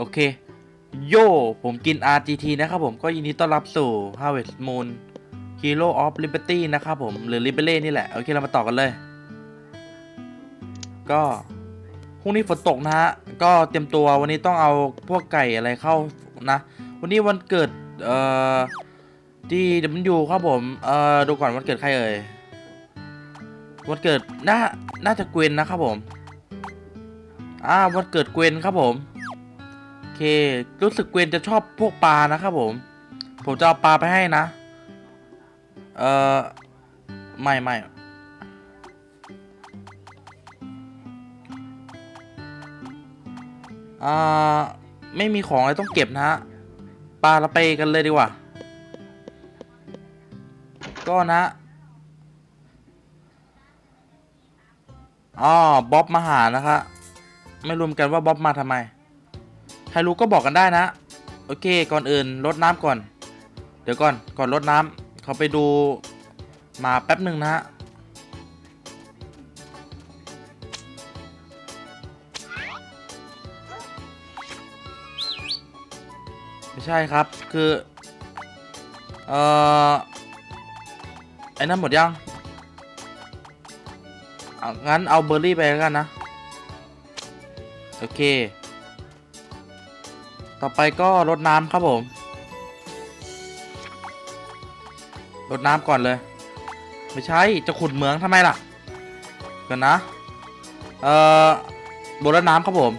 โอเค โยผมกิน RGT นะครับผมก็ยินดีต้อนรับสู่ Harvest Moon Hero of Liberty นะครับผม หรือ Liberty นี่แหละ โอเค เรามาต่อกันเลย ก็พรุ่งนี้ฝนตกนะฮะ ก็เตรียมตัววันนี้ต้องเอาพวกไก่อะไรเข้านะ วันนี้วันเกิด เอ่อที่เดมันยูครับผม เอ่อ ดูก่อนวันเกิดใครเอ่ย วันเกิดน่า น่าจะเกวนนะครับผม อ่า วันเกิดเกวนครับผม เค รู้สึกเกวนจะชอบพวกปลานะครับผม ผมจะเอาปลาไปให้นะ เอ่อไม่ไม่อ่าไม่มีของอะไรต้องเก็บนะฮะปลาเราไปกันเลยดีกว่า ก็นะอ๋อบ๊อบมาหานะคะ ไม่รู้เหมือนกันว่าบ๊อบมาทำไม ใครรู้ก็บอกกันได้นะ โอเค ก่อนอื่นลดน้ำก่อน เดี๋ยวก่อน ก่อนลดน้ำเขาไปดูมาแป๊บหนึ่งนะฮะไม่ใช่ครับ คือ เอ่อ ไอ้นั่นหมดยังงั้นเอาเบอร์รี่ไปแล้วกันนะ โอเค ต่อไปก็รดน้ำครับผมรดน้ำก่อนเลย ไม่ใช่ จะขุดเหมืองทำไมล่ะก่อนนะ เอ่อบนรดน้ำครับผม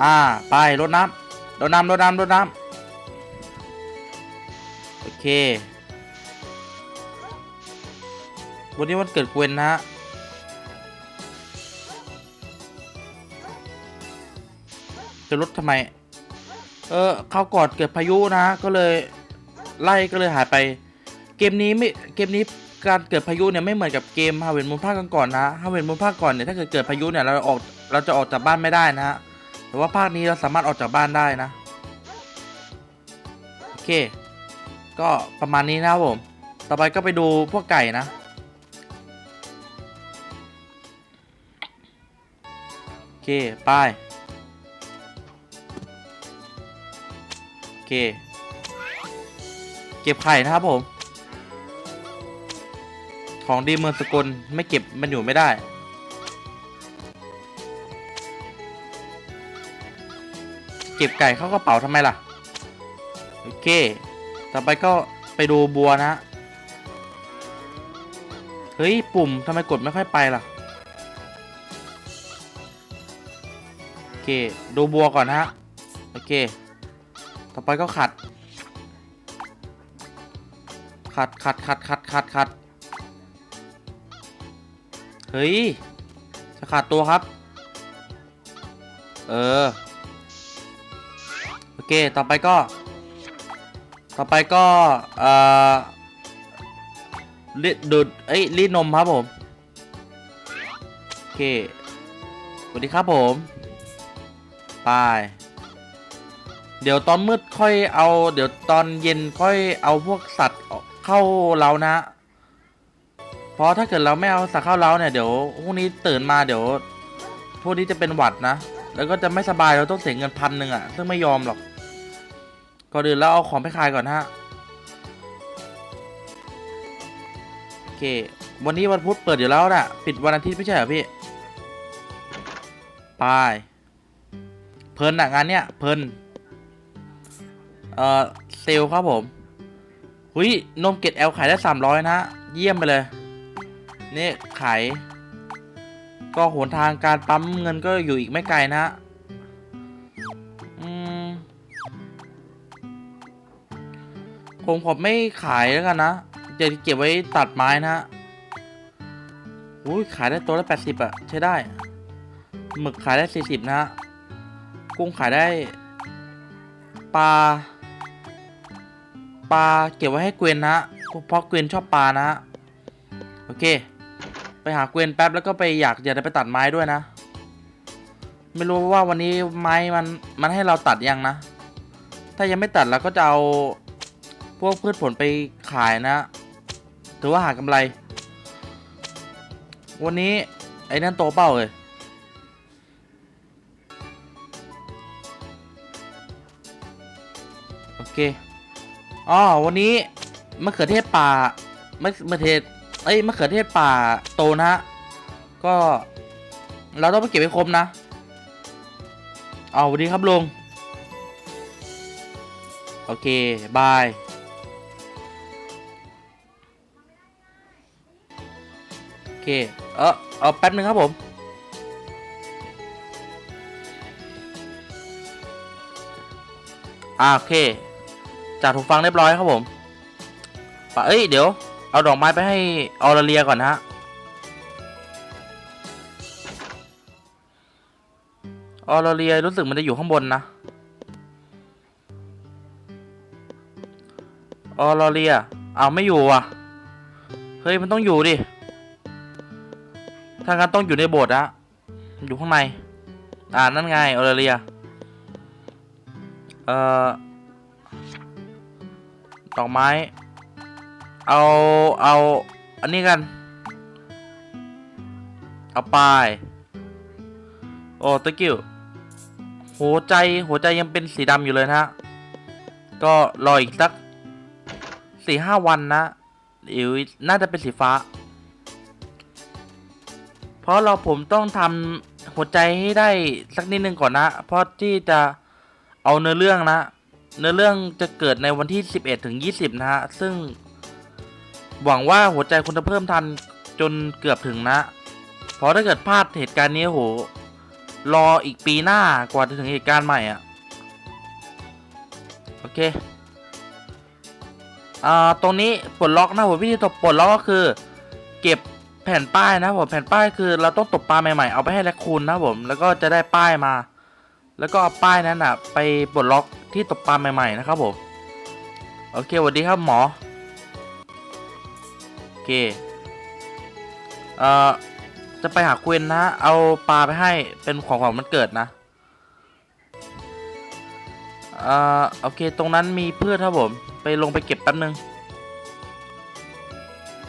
อ่า ไปรดน้ำรดน้ำรดน้ำรดน้ำโอเควันนี้วันเกิดเกวนนะฮะจะลดทำไม เออเขากอนเกิดพายุนะ ก็เลยไล่ก็เลยหายไป เกมนี้ไม่เกมนี้การเกิดพายุเนี่ยไม่เหมือนกับเกมฮาเวนมูนภาคก่อนนะฮาเวนมูนภาคก่อนเนี่ยถ้าเกิดเกิดพายุเนี่ยเราออกเราจะออกจากบ้านไม่ได้นะฮะแต่ว่าภาคนี้เราสามารถออกจากบ้านได้นะโอเค ก็ประมาณนี้นะครับผม ต่อไปก็ไปดูพวกไก่นะโอเคไป เค เก็บไข่นะครับผม ของดีเมืองสกลไม่เก็บมันอยู่ไม่ได้ เก็บไก่เข้ากระเป๋าทำไมล่ะ โอเค ต่อไปก็ไปดูบัวนะ เฮ้ย ปุ่มทำไมกดไม่ค่อยไปล่ะโอเค ดูบัวก่อนฮะ โอเค ต่อไปก็ขัด ขัดขัดขัดขัดขัดขัดเฮ้ย จะขาดตัวครับ เออ โอเค ต่อไปก็ ต่อไปก็ เอ่อรีดดูดเอ้ยรีดนมครับผม โอเค สวัสดีครับผม ไป เดี๋ยวตอนมืดค่อยเอา เดี๋ยวตอนเย็นค่อยเอาพวกสัตว์เข้าเรานะ เพราะถ้าเกิดเราไม่เอาสัตว์เข้าเราเนี่ยเดี๋ยวพรุ่งนี้ตื่นมาเดี๋ยวพวกนี้จะเป็นหวัดนะ แล้วก็จะไม่สบายเราต้องเสียเงินพันหนึ่งอะ่ะซึ่งไม่ยอมหรอก ก่อนอื่นเราเอาของไปขายก่อนฮะโอเค วันนี้วันพุธเปิดอยู่แล้วนะ่ะ ปิดวันอาทิตย์ไม่ใช่เหรอพี่ไปเพลินอะงานเนี้ยเพลิน เอ่อเซลครับผมหุยนมเกล็ดแอลขายได้สามร้อยนะเยี่ยมไปเลย นี่ขายก็หนทางการปั๊มเงินก็อยู่อีกไม่ไกลนะฮะอืมผมผมไม่ขายแล้วกันนะจะเก็บไว้ตัดไม้นะฮะอุ้ยขายได้ตัวละแปดสิบอะใช้ได้ หมึกขายได้สี่สิบนะฮะ กุ้งขายได้ ปลา ปลาเก็บไว้ให้เกวนนะเพราะเกวนชอบปลานะโอเค ไปหาเกวนแป๊บแล้วก็ไปอยากอยากไปตัดไม้ด้วยนะ ไม่รู้ว่าวันนี้ไม้มันมันให้เราตัดยังนะ ถ้ายังไม่ตัดเราก็จะเอาพวกพืชผลไปขายนะถือว่าหากำไร วันนี้ไอ้นั่นโตเป้าเลยโอเค อ๋อวันนี้มะเขือเทศป่ามะมะเขือเทศเอ้ยมะเขือเทศป่าโตนะฮะก็ เราต้องไปเก็บให้ครบนะเอาวัสดีครับลุงโอเค บาย โอเค เออเอาแป๊บนึงครับผม อ่า โอเค จัดหูฟังเรียบร้อยครับผมปะเอ้ยเดี๋ยว เอาดอกไม้ไปให้ออรเลียก่อนนะฮะออรเลียรู้สึกมันจะอยู่ข้างบนนะออรเลียเอาไม่อยู่อะ เฮ้ยมันต้องอยู่ดิถ้างั้นต้องอยู่ในโบสถ์อะอยู่ข้างใน อ่านั่นไงออรเลีย เอ่อ ดอกไม้ เอาเอา อันนี้กัน เอาไปโอ้ตะกิ้วหัวใจหัวใจยังเป็นสีดำอยู่เลยนะฮะ ก็รออีกสักสี่ห้าวันนะเดี๋ยวน่าจะเป็นสีฟ้า เพราะเราผมต้องทำหัวใจให้ได้สักนิดนึงก่อนนะ เพราะที่จะเอาเนื้อเรื่องนะ เนื้อเรื่องจะเกิดในวันที่ 11 ถึง 20 นะฮะ ซึ่ง หวังว่าหัวใจคุณจะเพิ่มทันจนเกือบถึงนะ เพราะถ้าเกิดพลาดเหตุการณ์นี้โห รออีกปีหน้ากว่าจะถึงเหตุการณ์ใหม่อะ โอเค อ่า ตรงนี้ปลดล็อกนะผมวิธีตบปลดล็อกก็คือ เก็บแผ่นป้ายนะผมแผ่นป้ายคือเราต้องตบปลาใหม่ๆ เอาไปให้แลคคูนนะผม แล้วก็จะได้ป้ายมา แล้วก็เอาป้ายนั้นอะ ไปปลดล็อก ที่ตบปลาใหม่ๆนะครับผม โอเคสวัสดีครับหมอ โอเค เอ่อ จะไปหาควินนะ เอาปลาไปให้เป็นของขวัญมันเกิดนะเอ่อโอเค ตรงนั้นมีพืชครับผม ไปลงไปเก็บแป๊บนึง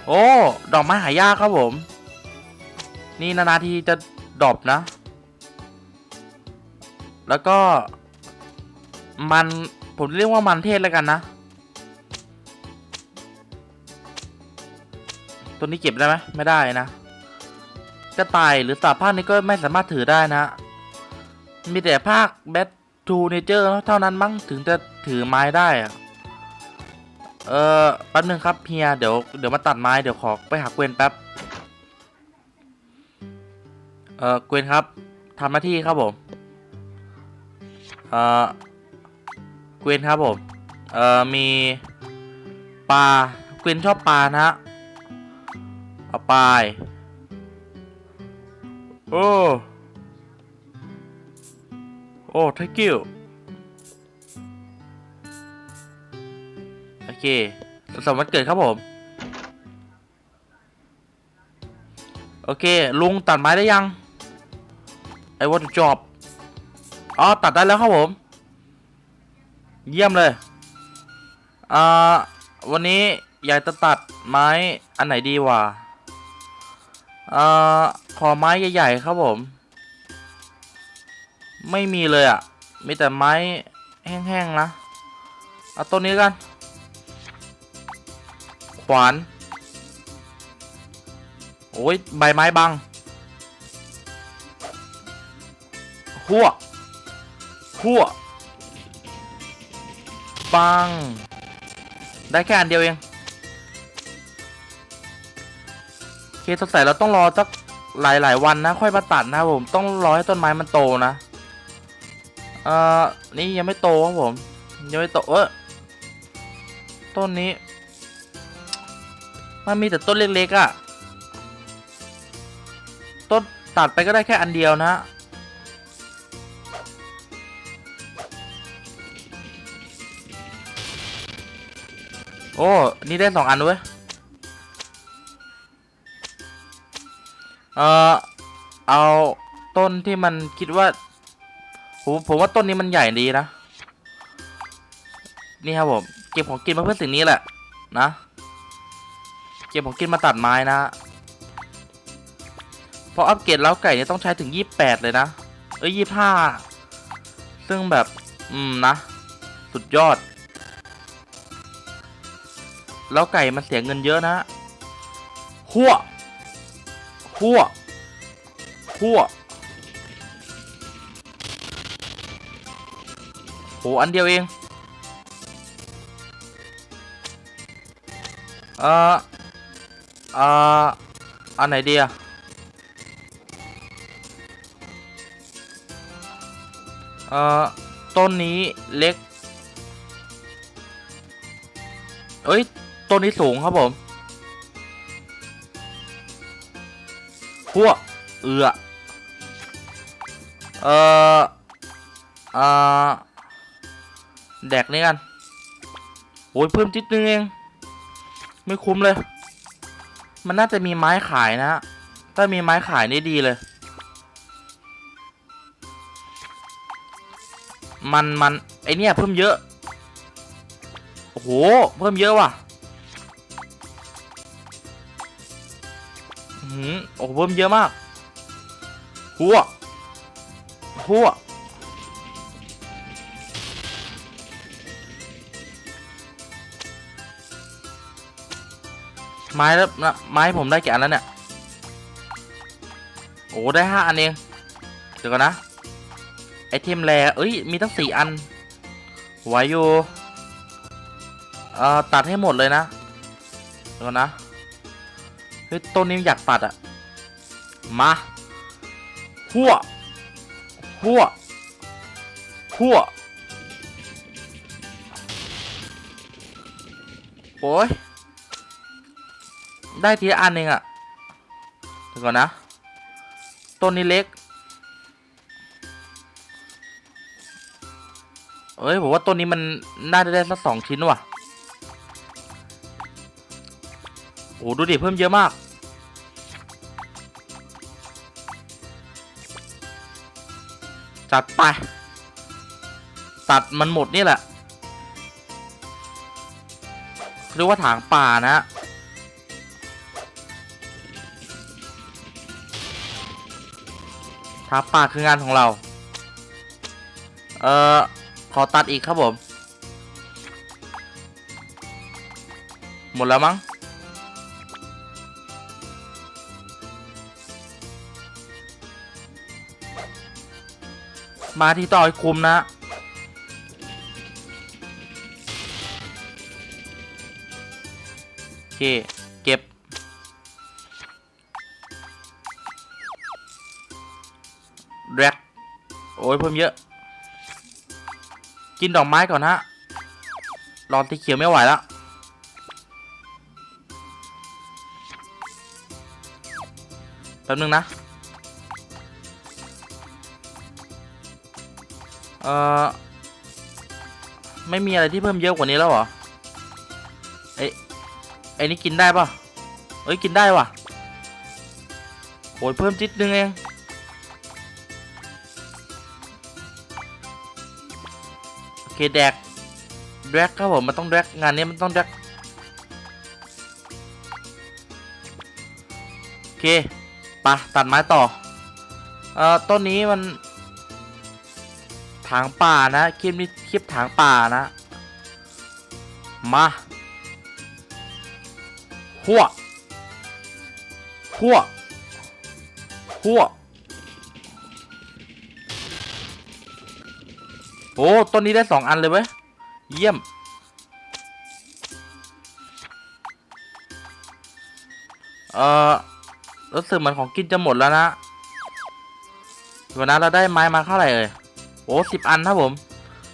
โอ้ ดอกไม้หายากครับผม นี่นานาทีจะดอปนะ แล้วก็ มันผมเรียกว่ามันเทศแล้วกันนะ ตัวนี้เก็บได้ไหมไม่ได้นะกระต่ายหรือสาภาคนี้ก็ไม่สามารถถือได้นะ มีแต่ภาคแบททูเนเจอร์เท่านั้นมั้งถึงจะถือไม้ได้อะเออแป๊บนึงครับเฮียเดี๋ยวเดี๋ยวมาตัดไม้เดี๋ยวขอไปหาเกวนแป๊บ เออเกวนครับทำหน้าที่ครับผม เออ กวนครับผมเอ่อมีปลาเกวนชอบปลานะฮะเอาไปโอ้โอ้ thank you โอเคสุขสันต์วันเกิดครับผม โอเค ลุงตัดไม้ได้ยัง ไอ้ want to job อ๋อ ตัดได้แล้วครับผม เยี่ยมเลย อ่า วันนี้อยากจะตัดไม้อันไหนดีวะอ่อขอไม้ใหญ่ๆครับผม ไม่มีเลยอะ่ะ มีแต่ไม้แห้งๆนะ เอาต้นนี้กัน ขวาน โอ้ยใบไม้บัง หัว หัว ปัง ได้แค่อันเดียวเองเคสงสัยเราต้องรอสักหลายๆวันนะ ค่อยมาตัดนะผมต้องรอให้ต้นไม้มันโตนะ เอ่อ นี่ยังไม่โตครับผม ยังไม่โตเออต้นนี้ มันมีแต่ต้นเล็กๆอะ่ะ ต้นตัดไปก็ได้แค่อันเดียวนะ โอ้ นี่ได้สองอันด้วยเออเอาต้นที่มันคิดว่าผมผมว่าต้นนี้มันใหญ่ดีนะ นี่ครับผม เก็บของกินมาเพื่อสิ่งนี้แหละ นะ เก็บของกินมาตัดไม้นะเพราะอัปเกรดแล้วไก่เนี่ยต้องใช้ถึง 28 เลยนะ เอ้ย 25 ซึ่งแบบ อืม นะ สุดยอด แล้วไก่มันเสียเงินเยอะนะหัวหัวหัวโหอันเดียวเอง เอ่อเอ่ออันไหนดีอะเอ่อ ต้นนี้เล็ก เอ้ย ต้นนี้สูงครับผมพวกเอือเอ่อเอ่อแดกนี่กันโอ้ยเพิ่มจิดนึงเอง ไม่คุ้มเลย มันน่าจะมีไม้ขายนะฮะถ้ามีไม้ขายนี่ดีเลย มันมันไอเนี่ยเพิ่มเยอะ โอ้โห เพิ่มเยอะว่ะ โอ้โหเพิ่มเยอะมากหัวหัวไม้แล้วนะไม้ผมได้กี่อันแล้วเนี่ย โอ้ได้ห้าอันเอง เดี๋ยวก่อนนะ ไอเทมแรเอ้ย มีตั้งสี่อันไหวอยู่เอ่อตัดให้หมดเลยนะ เดี๋ยวก่อนนะ เฮ้ยต้นนี้อยากตัดอะ มาหัวหัวหัวโอ้ยได้ทีละอันเองอะเดี๋ยวก่อนนะ ต้นนี้เล็ก เอ้ยผมว่าต้นนี้มันน่าจะได้สักสองชิ้นว่ะ โอ้ดูดิเพิ่มเยอะมาก จัดไปตัดมันหมดนี่แหละเรียกว่าถางป่านะ ถางป่าคืองานของเรา เอ่อ ขอตัดอีกครับผม หมดแล้วมั้ง มาที่ต่อให้คุมนะโอเค เก็บ แรกโอ้ยเพิ่มเยอะ กินดอกไม้ก่อนฮะรอนตีเขียวไม่ไหวแล้วแป๊บนึงนะ เอ่อ ไม่มีอะไรที่เพิ่มเยอะกว่านี้แล้วเหรอเอ้ไอ้นี่กินได้ปะเอ้ยกินได้ว่ะโอ้ยเพิ่มจิตนึงเองโอเคแดกแดกครับผมมันต้องแดกงานนี้มันต้องแดกโอเคปะตัดไม้ต่อเอ่อต้นนี้มัน ถางป่านะคลิปนี้คลิปถางป่านะ มาหัวหัวหัวโอ้ต้นนี้ได้สองอันเลยเว้ย เยี่ยม เอ่อรู้สึกเหมือนของกินจะหมดแล้วนะวันนั้นเราได้ไม้มาเท่าไหร่เอ่ย โอ้สิบอันครับผม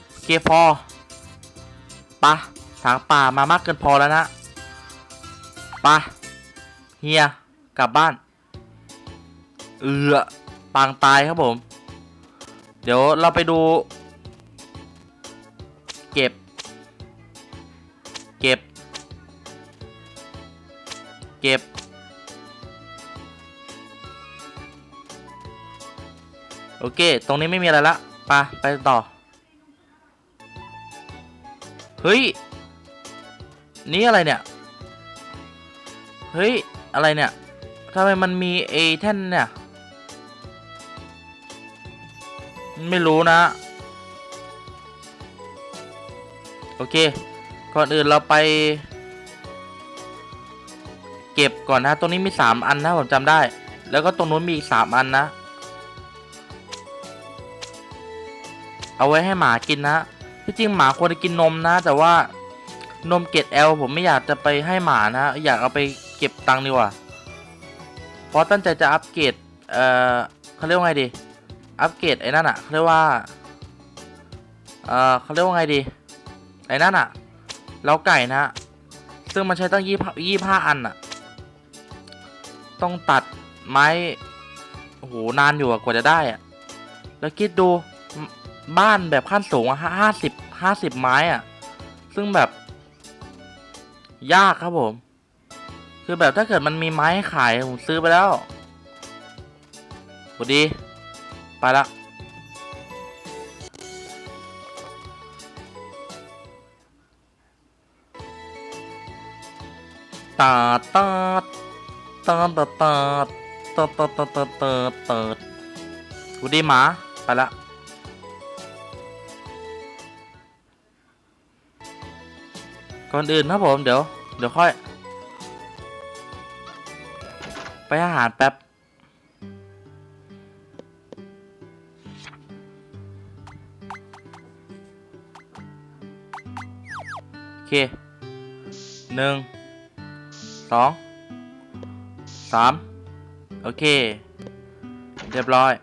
โอเคพอปะทางป่ามามากเกินพอแล้วนะปะเฮียกลับบ้าน เอือปางตายครับผม เดี๋ยวเราไปดู เก็บ เก็บ เก็บ โอเค ตรงนี้ไม่มีอะไรละ ไปไปต่อ เฮ้ย นี่อะไรเนี่ย เฮ้ย อะไรเนี่ยทำไมมันมีเอแท่นเนี่ย ไม่รู้นะ โอเค ก่อนอื่นเราไป เก็บก่อนนะ ตรงนี้มีสามอันนะ ผมจำได้ แล้วก็ตรงนู้นมีอีกสามอันนะ เอาไว้ให้หมากินนะที่จริงหมาควรจะกินนมนะ แต่ว่านมเกรดแอลผมไม่อยากจะไปให้หมานะ อยากเอาไปเก็บตังค์ดีกว่าเพราะตั้งใจจะอัปเกรดเอ่อเขาเรียกว่าไงดี อัปเกรดไอ้นั่นอะเขาเรียกว่าเอ่อเขาเรียกว่าไงดีไอ้นั่นอะเล้าไก่นะ ซึ่งมันใช้ตั้งยี่ยี่ห้าอันอะต้องตัดไม้โอ้โหนานอยู่กว่าจะได้อะแล้วคิดดู บ้านแบบขั้นสูงอะห้าสิบห้าสิบไม้อะซึ่งแบบ ยากครับผม คือแบบถ้าเกิดมันมีไม้ให้ขาย ผมซื้อไปแล้วสวัสดี ไปละตาตาตาตาตาตาตาตาตาตาตาสวัสดีหมา ไปละ ก่อนอื่นครับผมเดี๋ยวเดี๋ยวค่อย ไปอาหารแป๊บโอเคหนึ่งสองสามโอเค เรียบร้อย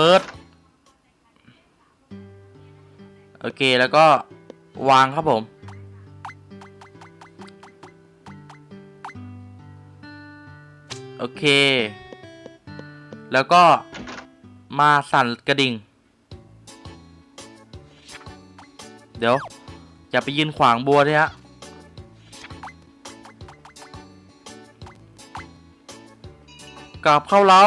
เปิด โอเคแล้วก็วางครับผม โอเค แล้วก็มาสั่นกระดิ่ง เดี๋ยว อย่าไปยืนขวางบัวเลยฮะกลับเข้าเล้า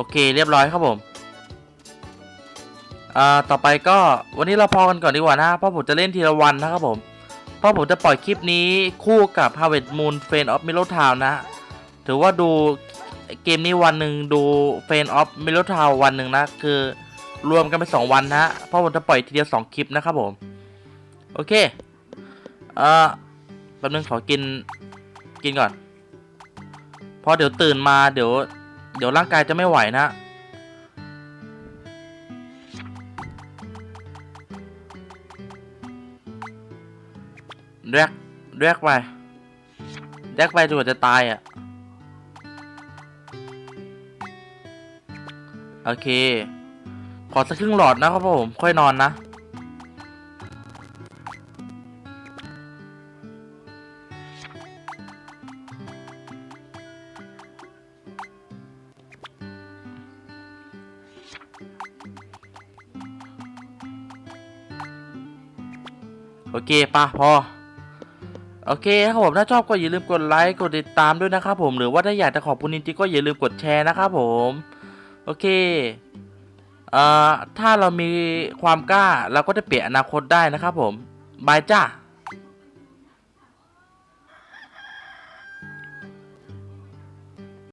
โอเคเรียบร้อยครับผมอ่าต่อไปก็วันนี้เราพอกันก่อนดีกว่านะเพราะผมจะเล่นทีละวันนะครับผมเพราะผมจะปล่อยคลิปนี้คู่กับ Harvest Moon f a n of m i l l o Town นะ ถือว่าดูเกมนี้วันหนึ่งดู f a n of m i l l o Town วันหนึ่งนะ คือรวมกันไป2วันนะเพราะผมจะปล่อยทีเดียว2คลิปนะครับผม โอเคเอ่อแป๊บนึงขอกินกินก่อนพราะเดี๋ยวตื่นมาเดี๋ยว เดี๋ยวร่างกายจะไม่ไหวนะแรกแรกไปแรกไปจนกว่าจะตายอะ โอเค ขอสักครึ่งหลอดนะครับผม ค่อยนอนนะ โอเคป่ะพอ โอเคครับผมถ้าชอบก็อย่าลืมกดไลค์กดติดตามด้วยนะครับผมหรือว่าถ้าอยากจะขอบคุณจริงๆก็อย่าลืมกดแชร์นะครับผมโอเคเอ่อถ้าเรามีความกล้าเราก็จะเปลี่ยนอนาคตได้นะครับผมบายจ้า